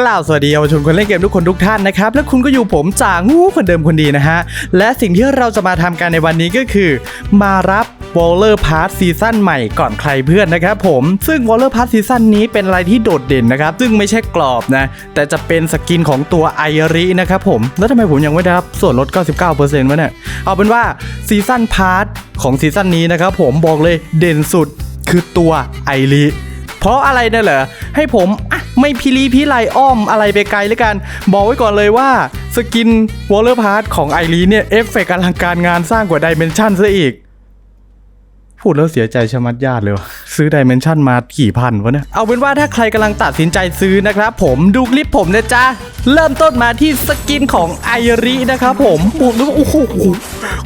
กล่าวสวัสดีเยาวชนคนเล่นเกมทุกคนทุกท่านนะครับ และคุณก็อยู่ผมจ่างูคนเดิมคนดีนะฮะ และสิ่งที่เราจะมาทำกันในวันนี้ก็คือ มารับ w a l l e r Pass ซีซั่นใหม่ก่อนใครเพื่อนนะครับผมซึ่ง w a l l e r Pass ซีซั่นนี้เป็นอะไรที่โดดเด่นนะครับ ซึ่งไม่ใช่กรอบนะ แต่จะเป็นสกินของตัวไอรินะครับผม แล้วทำไมผมยังไม่ได้รับส่วนลด 99%วะเนี่ยเอาเป็นว่าซีซั่นพาร์ทของซีซั่นนี้นะครับผมบอกเลยเด่นสุดคือตัวไอริเพราะอะไรเนี่ยเหรอให้ผมอะ ไม่พิลีพิไลอ้อมอะไรไปไกลแล้วกัน บอกไว้ก่อนเลยว่า สกินวอลเลอร์พาร์ทของไอรีเนี่ยเอฟเฟกต์อลังการงานสร้างกว่าดิเมนชันซะอีก พูดแล้วเสียใจชะมัดญาติเลยซื้อดิเมนชันมากี่พันวะเนี่ย เอาเป็นว่าถ้าใครกำลังตัดสินใจซื้อนะครับผมดูคลิปผมนะจ๊ะ เริ่มต้นมาที่สกินของไอรินะครับผมบอกเลยว่าโอ้โห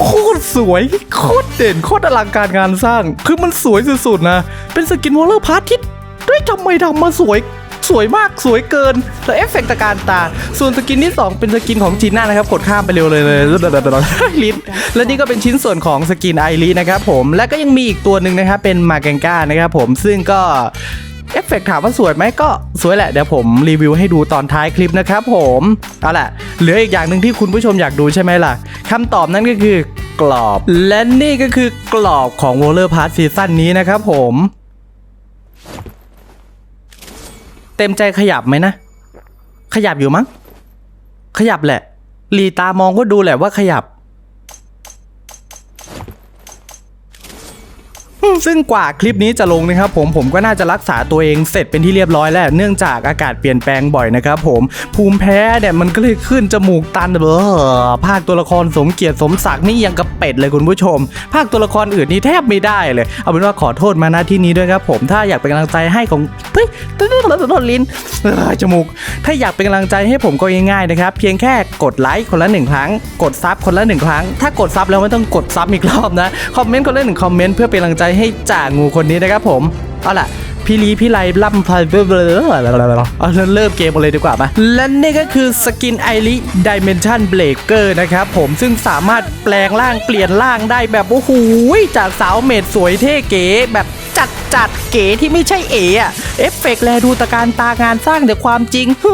โคตรสวยโคตรเด่นโคตรอลังการงานสร้าง คือมันสวยสุดๆนะ เป็นสกินวอลเลอร์พาร์ทที่ด้วยทำไมทำมาสวย สวยมากสวยเกินแล้วเอฟเฟกต์ตะการตา ส่วนสกินที่ 2 เป็นสกินของจีน่านะครับกดข้ามไปเร็วเลยเลยลิ้นและนี่ก็เป็นชิ้นส่วนของสกินไอรีนะครับผมและก็ยังมีอีกตัวหนึ่งนะครับเป็นมาแกงก้านะครับผมซึ่งก็เอฟเฟกต์ถามว่าสวยไหมก็สวยแหละ เดี๋ยวผมรีวิวให้ดูตอนท้ายคลิปนะครับผมเอาล่ะเหลืออีกอย่างหนึ่งที่คุณผู้ชมอยากดูใช่ไหมล่ะคำตอบนั่นก็คือกรอบ และนี่ก็คือกรอบของ w o l l e r Pass ซีซั่นนี้นะครับผม เต็มใจขยับไหมนะ ขยับอยู่มั้ง ขยับแหละหลีตามองก็ดูแหละว่าขยับ ซึ่งกว่าคลิปนี้จะลงนะครับผมผมก็น่าจะรักษาตัวเองเสร็จเป็นที่เรียบร้อยแล้ว เนื่องจากอากาศเปลี่ยนแปลงบ่อยนะครับผมภูมิแพ้เนี่ยมันก็เลยขึ้นจมูกตันเบอภาคตัวละครสมเกียรติสมศักดิ์นี่ยังกระเป็ดเลยคุณผู้ชม ภาคตัวละครอื่นนี่แทบไม่ได้เลย เอาเป็นว่าขอโทษมาณที่นี้ด้วยครับผมถ้าอยากเป็นกำลังใจให้ของเฮ้ยตึ๊ดๆๆลิ้นจมูก ถ้าอยากเป็นกำลังใจให้ผมก็ง่ายๆนะครับเพียงแค่กดไลค์คนละหนึ่งครั้ง กดซับคนละหนึ่งครั้ง ถ้ากดซับแล้วไม่ต้องกดซับอีกรอบนะคอมเมนต์คนละหนึ่งคอมเมนต์เพื่อเป็นกำลังใจให้จ่างูคนนี้นะครับผม เอาล่ะพี่ลีพี่ไลล่ำพลายเบลอเอาเริ่มเกมกันเลยดีกว่ามาและนี่ก็คือสกินไอริดิเมนชันเบรกเกอร์นะครับผมซึ่งสามารถแปลงร่างเปลี่ยนร่างได้แบบ โอ้โหจากสาวเมดสวยเท่เก๋แบบจัดจัดเก๋ที่ไม่ใช่เอ๋อะเอฟเฟกต์แลดูตะการตางานสร้างแต่ความจริงเอ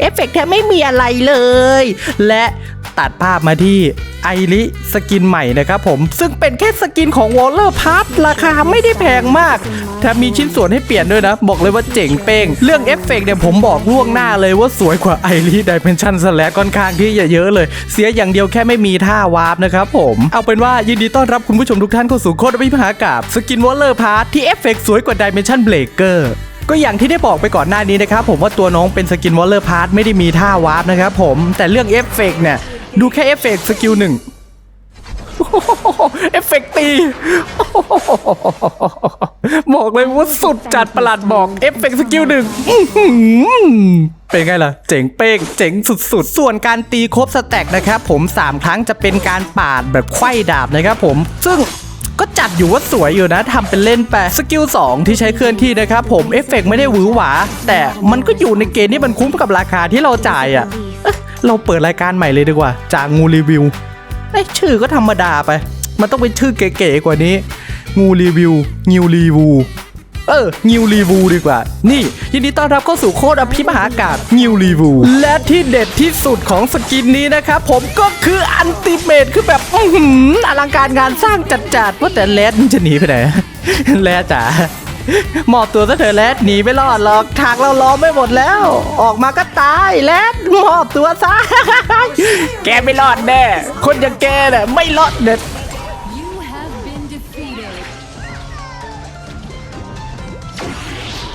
เอฟเฟกต์แทบไม่มีอะไรเลย และ ตัดภาพมาที่ไอริสกินใหม่นะครับผม ซึ่งเป็นแค่สกินของวอลเลอร์พาร์ทราคาไม่ได้แพงมากแถมมีชิ้นส่วนให้เปลี่ยนด้วยนะ บอกเลยว่าเจ๋งเป้ง เรื่องเอฟเฟกต์เนี่ยผมบอกล่วงหน้าเลยว่าสวยกว่าไอริดิเมนชันสแลค่อนข้างที่จะเยอะเลย เสียอย่างเดียวแค่ไม่มีท่าวาร์ปนะครับผมเอาเป็นว่ายินดีต้อนรับคุณผู้ชมทุกท่านเข้าสู่โคตรวิภากาบสกินวอลเลอร์พาร์ทที่เอฟเฟกต์สวยกว่าดิเมนชันเบรกเกอร์ก็อย่างที่ได้บอกไปก่อนหน้านี้นะครับผมว่าตัวน้องเป็นสกินวอลเลอร์พาร์ทไม่ได้มีท่าวาร์ปนะครับผมแต่เรื่องเอฟเฟกเนี่ย ดูแค่เอฟเฟกต์สกิลหนึ่งเอฟเฟกต์ตีบอกเลยว่าสุดจัดประหลาดบอกเอฟเฟกต์สกิลหนึ่งเป็นไงล่ะ เจ๋งเป้งเจ๋งสุดๆ ส่วนการตีครบสแต็กนะครับผม 3 ครั้งจะเป็นการปาดแบบไขว้ดาบนะครับผม ซึ่งก็จัดอยู่ว่าสวยอยู่นะทำเป็นเล่นไปสกิล 2 ที่ใช้เคลื่อนที่นะครับผมเอฟเฟกต์ไม่ได้หวือหวา แต่มันก็อยู่ในเกณฑ์ที่มันคุ้มกับราคาที่เราจ่ายอะ่ะ เราเปิดรายการใหม่เลยดีกว่า จากงูรีวิวไอชื่อก็ธรรมดาไป มันต้องเป็นชื่อเก๋ๆกว่านี้ งูรีวิวงิวรีวูเอองิวรีวูดีกว่า นี่ ยินดีต้อนรับเข้าสู่โคตรอภิมหากาศงิวรีวูและที่เด็ดที่สุดของสกินนี้นะครับผมก็คืออันติเมตคือแบบอื้อหืออลังการงานสร้างจัดๆว่าแต่แรดมันจะหนีไปไหนแรดจ๋า มอบตัวซะเถอะแรดหนีไม่รอดหรอกทางเราล้อมไม่หมดแล้ว ออกมาก็ตายแรดมอบตัวซะ แกไม่รอดแน่ คนอย่างแกเนี่ยไม่รอดเด็ด You have been defeated.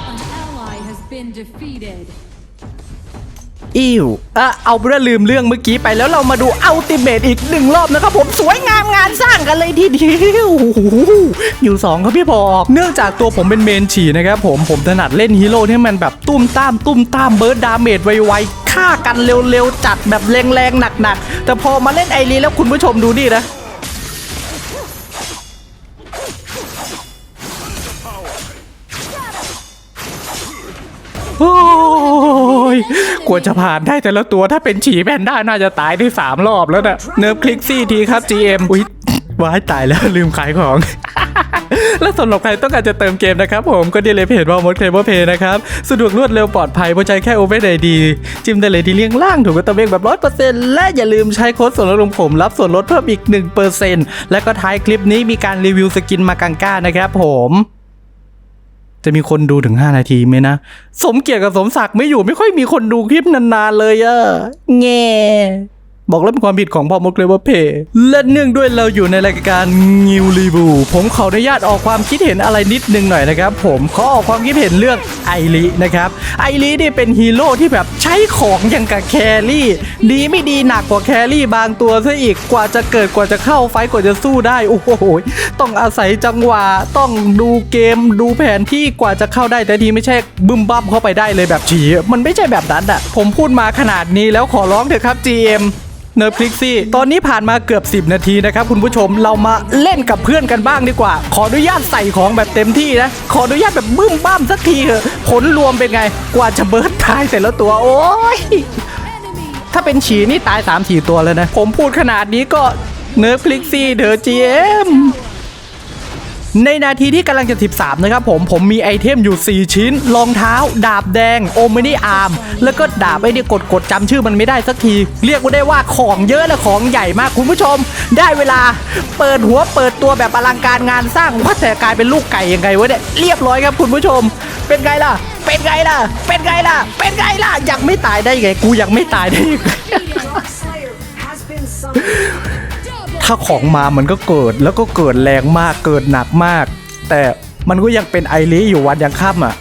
An ally has been defeated. อิวอะเอาเรื่องลืมเรื่องเมื่อกี้ไปแล้วเรามาดูอัลติเม e อีกหนึ่งรอบนะครับผมสวยงามงานสร้างกันเลยทีเดียวโอ้โหอยู่สองครับพี่พอเนื่องจากตัวผมเป็นเมนฉีนะครับผมผมถนัดเล่นฮีโร่ที่มันแบบตุ้มตามตุ้มตามเบิร์ดดาเมจไวๆฆ่ากันเร็วๆจัดแบบแรงๆหนักๆ แต่พอมาเล่นไอรีแล้วคุณผู้ชมดูนี่นะโอ้ ยกว่าจะผ่านได้แต่ละตัวถ้าเป็นฉีแพนด้าน่าจะตายได้สามรอบแล้วนะเนิร์ฟคลิกซี่ทีครับ GM อุ้ยว้ายตายแล้วลืมขายของ และสำหรับใครต้องการจะเติมเกมนะครับ ผมก็ดีเลยเพจว่ามดเคลเวอร์เพย์นะครับ สะดวกรวดเร็วปลอดภัยเพราะใช้แค่โอเ n นไอดี จิ้มได้เลยที่เลี่ยงล่างถูกกระตเบงแบบร้อยเปอร์เซ็นต์และอย่าลืมใช้โค้ดส่วนลดของผมรับส่วนลดเพิ่มอีก1%และก็ท้ายคลิปนี้มีการรีวิวสกินมากังก้านะครับผม จะมีคนดูถึงห้านาทีไหมนะ สมเกียรติกับสมศักดิ์ไม่อยู่ไม่ค่อยมีคนดูคลิปนานๆเลยอะแง่ บอกแล้วเป็นความผิดของพ่อมดเลยว่าเพย์และเนื่องด้วยเราอยู่ในรายการงิวรีบูผมขออนุญาตออกความคิดเห็นอะไรนิดนึงหน่อยนะครับ ผมขอออกความคิดเห็นเรื่องไอรินะครับไอรินี่เป็นฮีโร่ที่แบบใช้ของอย่างกับแครี่ ดีไม่ดีหนักกว่าแครี่บางตัวซะอีกกว่าจะเกิดกว่าจะเข้าไฟกว่าจะสู้ได้โอ้โหต้องอาศัยจังหวะต้องดูเกมดูแผนที่กว่าจะเข้าได้แต่ทีไม่ใช่บึ้มบั้มเข้าไปได้เลยแบบฉีมันไม่ใช่แบบนั้นอะผมพูดมาขนาดนี้แล้วขอร้องเถอะครับ GM เนิร์พลิกซี่ ตอนนี้ผ่านมาเกือบ 10 นาทีนะครับคุณผู้ชม เรามาเล่นกับเพื่อนกันบ้างดีกว่า ขออนุญาตใส่ของแบบเต็มที่นะ ขออนุญาตแบบบึ้มบ้ามสักทีเถอะผลรวมเป็นไง กว่าจะเบิร์ดตายแต่ละตัว โอ้ย ถ้าเป็นฉีนี่ตาย3 4ตัวแล้วนะ ผมพูดขนาดนี้ก็เนิร์พลิกซี่เดอเจม ในนาทีที่กำลังจะ 13 นะครับผมผมมีไอเทมอยู่ 4 ชิ้น รองเท้า ดาบแดง โอมินีอาร์ม แล้วก็ดาบไอ้เนี่ยกดกดจำชื่อมันไม่ได้สักที เรียกว่าได้ว่าของเยอะและของใหญ่มากคุณผู้ชม ได้เวลา เปิดหัวเปิดตัวแบบอลังการงานสร้างว่าแต่กลายเป็นลูกไก่ยังไงวะเนี่ยเรียบร้อยครับคุณผู้ชม เป็นไงล่ะ เป็นไงล่ะ เป็นไงล่ะ เป็นไงล่ะยังไม่ตายได้ไง กูยังไม่ตายได้ยังไง ถ้าของมามันก็เกิดแล้วก็เกิดแรงมากเกิดหนักมาก แต่มันก็ยังเป็นไอริอยู่วันยังค่ำอะ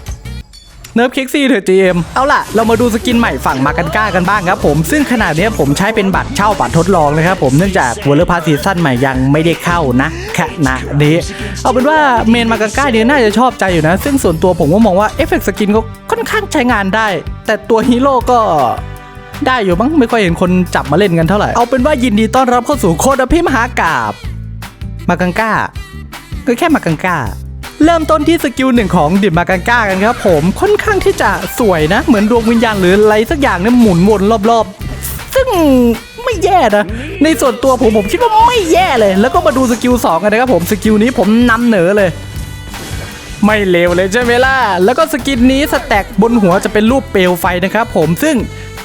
เนิร์ฟคิกซี่เถอะ GM เอาล่ะ เรามาดูสกินใหม่ฝั่งมากันก้ากันบ้างครับผม ซึ่งขนาดนี้ยผมใช้เป็นบัตรเช่าบัตรทดลองนะครับผม เนื่องจากวอลเลอร์พาซีซั่นใหม่ยังไม่ได้เข้านะขณะนี้ เอาเป็นว่าเมนมากันก้าเนี่ยน่าจะชอบใจอยู่นะ ซึ่งส่วนตัวผมก็มองว่าเอฟเฟกต์สกินก็ค่อนข้างใช้งานได้ แต่ตัวฮีโร่ก็ ได้อยู่มั้งไม่ค่อยเห็นคนจับมาเล่นกันเท่าไหร่ เอาเป็นว่ายินดีต้อนรับเข้าสู่โคดอภิมหากาบมากังก้า ก็แค่มากังก้า เริ่มต้นที่สกิลหนึ่งของดิบมากังก้ากันครับผมค่อนข้างที่จะสวยนะ เหมือนดวงวิญญาณหรืออะไรสักอย่างเนี่ยหมุนวนรอบๆ ซึ่งไม่แย่นะ ในส่วนตัวผมผมคิดว่าไม่แย่เลย แล้วก็มาดูสกิล2กันนะครับผมสกิลนี้ผมนำเหนือเลยไม่เลวเลยใช่ไหมล่ะ แล้วก็สกินนี้สแต็กบนหัวจะเป็นรูปเปลวไฟนะครับผม ซึ่ง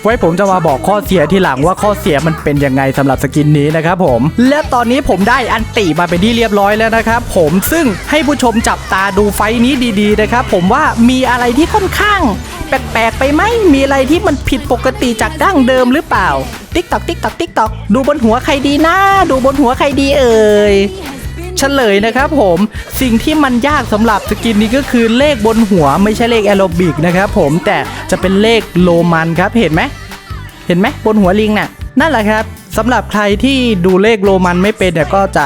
ไว้ผมจะมาบอกข้อเสียที่หลังว่าข้อเสียมันเป็นยังไงสำหรับสกินนี้นะครับผม และตอนนี้ผมได้อันติมาเป็นที่เรียบร้อยแล้วนะครับผมซึ่งให้ผู้ชมจับตาดูไฟนี้ดีๆนะครับผมว่ามีอะไรที่ค่อนข้างแปลกๆไปไหมมีอะไรที่มันผิดปกติจากดั้งเดิมหรือเปล่า ติ๊กตอกติ๊กตอกติ๊กตอกดูบนหัวใครดีนะ ดูบนหัวใครดีเอ่ย เฉลยนะครับผมสิ่งที่มันยากสำหรับสกินนี้ก็คือเลขบนหัวไม่ใช่เลขแอโรบิกนะครับผมแต่จะเป็นเลขโรมันครับเห็นไหมเห็นไหมบนหัวลิงน่ะนั่นแหละครับสำหรับใครที่ดูเลขโรมันไม่เป็นเนี่ยก็จะ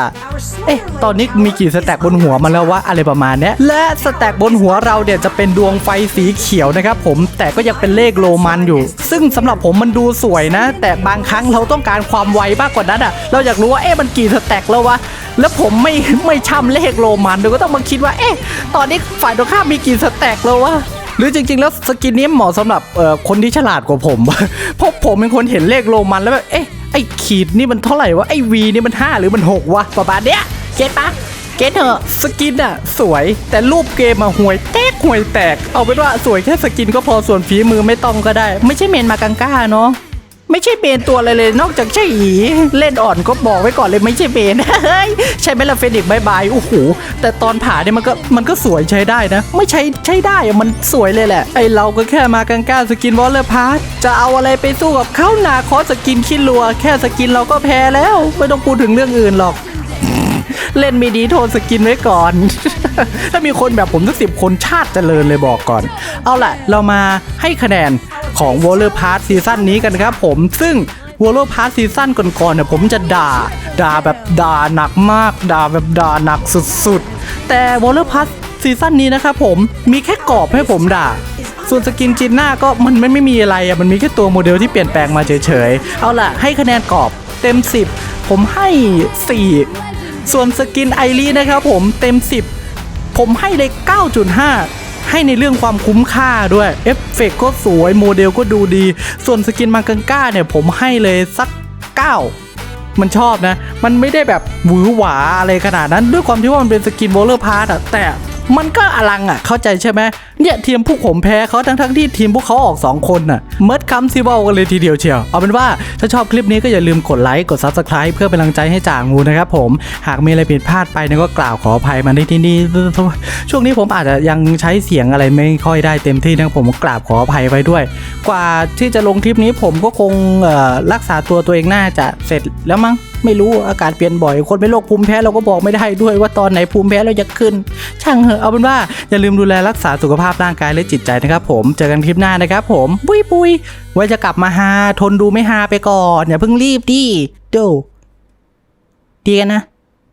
เอ๊ะ ตอนนี้มีกี่สแต็กบนหัวมันแล้ววะอะไรประมาณนี้และสแต็กบนหัวเราเนี่ยจะเป็นดวงไฟสีเขียวนะครับผม แต่ก็ยังเป็นเลขโรมันอยู่ ซึ่งสำหรับผมมันดูสวยนะ แต่บางครั้งเราต้องการความไวมากกว่านั้นอะ เราอยากรู้ว่าเอ๊ะมันกี่สแต็กแล้ววะ แล้วผมไม่ไม่ช่ำเลขโรมันเดี๋ยวก็ต้องมาคิดว่า เอ๊ะ ตอนนี้ฝ่ายตรงข้ามมีกี่สแต็กแล้ววะหรือจริง ๆ แล้วสกินนี้เหมาะสำหรับเอ่อคนที่ฉลาดกว่าผมเพราะผมเป็นคนเห็นเลขโรมันแล้วแบบเอ๊ะไอ้ขีดนี่มันเท่าไหร่วะไอ้วีนี่มัน 5 หรือมัน 6 วะประมาณเนี้ยเก็ตปะเก็ตเถอะสกินอะสวยแต่รูปเกมอะห่วยแตกห่วยแตก เอาเป็นว่าสวยแค่สกินก็พอส่วนฝีมือไม่ต้องก็ได้ ไม่ใช่เมนมากังก้าเนาะ ไม่ใช่เบนตัวอะไรเลยนอกจากใช่อีเล่นอ่อนก็บอกไว้ก่อนเลยไม่ใช่เบนเฮ้ยใช่ไหมล่ะเฟนิกบายบายโอ้โหแต่ตอนผ่าเนี่ยมันก็มันก็สวยใช้ได้นะ ไม่ใช้ใช้ได้อะมันสวยเลยแหละ ไอเราก็แค่มากังก้าสกินวอลเลอร์พาร์จะเอาอะไรไปสู้กับเขานาคอสกินคิดลัว แค่สกินเราก็แพ้แล้ว ไม่ต้องพูดถึงเรื่องอื่นหรอกเล่นม่ดีโทนสกินไว้ก่อน ถ้ามีคนแบบผมสักสิบคนชาติเจริญเลยบอกก่อน เอาล่ะ เรามาให้คะแนน ของ w a r r i o r Pass ซีซั่นนี้กันครับผมซึ่ง w a r r i o r Pass ซีซั่นก่อนๆเนี่ยผมจะด่า ด่าแบบด่าหนักมาก ด่าแบบด่าหนักสุดๆ แต่ w a r r i o r Pass ซีซั่นนี้นะครับผมมีแค่กรอบให้ผมด่าส่วนสกินจินหน้าก็มันไม่ไม่มีอะไรอะมันมีแค่ตัวโมเดลที่เปลี่ยนแปลงมาเฉยๆ เอาล่ะ ให้คะแนนกรอบเต็ม 10 ผมให้ 4 ส่วนสกินไอรีนะครับผมเต็ม 10 ผมให้เลย 9.5 ให้ในเรื่องความคุ้มค่าด้วย เอฟเฟกต์ก็สวยโมเดลก็ดูดี ส่วนสกินมังกังก้าเนี่ยผมให้เลยสัก 9มันชอบนะ มันไม่ได้แบบหวือหวาอะไรขนาดนั้น ด้วยความที่ว่ามันเป็นสกินโวลเลอร์พาร์ตอะแต่ มันก็อลังอะ เข้าใจใช่ไหมเนี่ยทีมพวกผมแพ้เขาทั้งทั้งที่ทีมพวกเขาออก 2 คนน่ะเมิดคำซิเวลกันเลยทีเดียวเชียว เอาเป็นว่าถ้าชอบคลิปนี้ก็อย่าลืมกดไลค์กด Subscribe เพื่อเป็นกำลังใจให้จ่างูนะครับผม หากมีอะไรผิดพลาดไปเนี่ยก็กล่าวขออภัยมาในที่นี้ช่วงนี้ผมอาจจะยังใช้เสียงอะไรไม่ค่อยได้เต็มที่นะผมกราบขออภัยไว้ด้วย กว่าที่จะลงคลิปนี้ผมก็คงรักษาตัวตัวเองน่าจะเสร็จแล้วมั้ง ไม่รู้อากาศเปลี่ยนบ่อย คนเป็นโรคภูมิแพ้เราก็บอกไม่ได้ด้วยว่าตอนไหนภูมิแพ้เราจะขึ้น ช่างเหอะเอาเป็นว่าอย่าลืมดูแลรักษาสุขภาพร่างกายและจิตใจนะครับผมเจอกันคลิปหน้านะครับผมปุยปุยไว้จะกลับมาฮาทนดูไม่ฮาไปก่อนอย่าเพิ่งรีบดิโดดีกันนะ